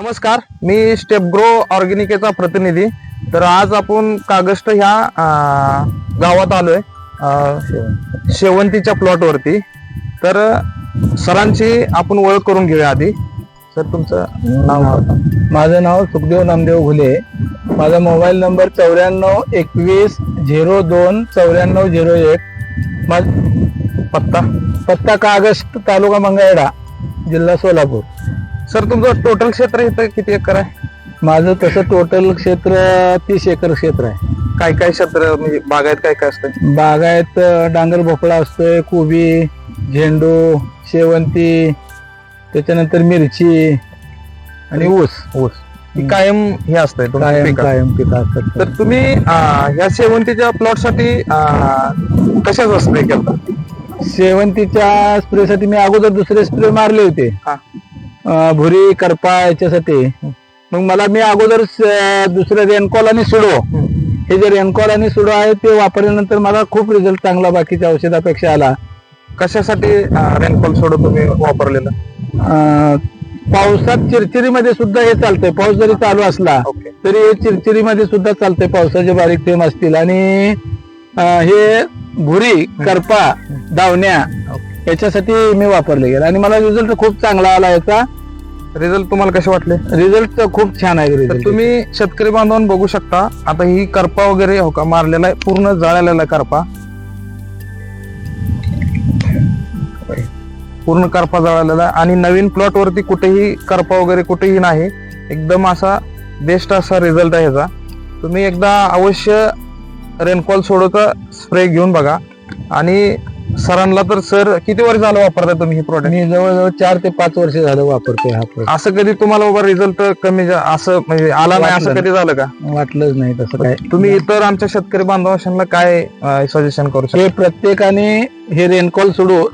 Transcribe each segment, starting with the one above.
नमस्कार मी स्टेपग्रो ऑर्गॅनिकेचा प्रतिनिधी. तर आज आपण कागस्ट ह्या गावात आलोय अं, शेवंतीच्या प्लॉटवरती तर सरांची आपण ओळख करून घेऊया आधी. सर तुमचं नाव. माझं नाव सुखदेव नामदेव घुले माझा मोबाईल नंबर चौऱ्याण्णव एकवीस झिरो दोन चौऱ्याण्णव झिरो एक. माझ पत्ता? पत्ता कागस्ट तालुका मंगळवेढा जिल्हा सोलापूर. सर तुमचं टोटल क्षेत्र इथं किती एकर आहे? माझं तसं टोटल क्षेत्र तीस एकर क्षेत्र आहे. काय काय क्षेत्र म्हणजे बागायत काय काय असतं? बागायत अं, डांगर भोपळा असतोय कोबी झेंडू शेवंती त्याच्यानंतर मिरची आणि ऊस. ऊस. ही कायम हे असतंय कायम. कायम पिकं असतात. तर तुम्ही अं, ह्या शेवंतीच्या प्लॉटसाठी कशाच स्प्रे केला शेवंतीच्या स्प्रेसाठी मी अगोदर दुसरे स्प्रे मारले होते. हा. भुरी करपा याच्यासाठी. मग मला मी अगोदर दुसरं रेनकॉल आणि सुडो. हे जे रेनकॉल आणि सुडो आहे ते वापरल्यानंतर मला खूप रिझल्ट चांगला बाकीच्या औषधापेक्षा आला. कशासाठी रेनफॉल सोड तुम्ही वापरलेलं? पावसात चिरचिरीमध्ये सुद्धा हे चालतंय. पाऊस जरी चालू असला तरी हे चिरचिरीमध्ये सुद्धा चालतंय. पावसाचे बारीक थेंब असतील. आणि हे भुरी करपा दावण्या याच्यासाठी मी वापरले गेले. आणि मला रिझल्ट खूप चांगला आला याचा. रिझल्ट तुम्हाला कसे वाटले? रिझल्ट खूप छान आहे तर तुम्ही शेतकरी बांधवांना बघू शकता. आता ही करपा वगैरे हो का मारलेला आहे पूर्ण जळालेला करपा. पूर्ण करपा जळालेला आहे. आणि नवीन प्लॉट वरती कुठेही करपा वगैरे कुठेही नाही. एकदम असा बेस्ट असा रिझल्ट आहे ह्याचा तुम्ही एकदा अवश्य रेनकॉल सोडोचा स्प्रे घेऊन बघा. आणि सरांना तर सर किती वर्ष झालं वापरताय तुम्ही ही प्रोडक्ट मी जवळजवळ चार ते पाच वर्ष झालं वापरतोय हा product. असं कधी तुम्हाला बाबा रिझल्ट कमी जा- असं म्हणजे आला नाही असं वाटलं कधी झालं का? वाटलंच नाही तसं काय. तुम्ही इतर आमच्या शेतकरी बांधवांना काय सजेशन करू शकता? हे प्रत्येकाने हे रेनकॉल सोडू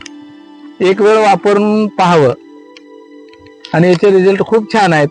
एक वेळ वापरून पाहावं. आणि याचे रिझल्ट खूप छान आहेत.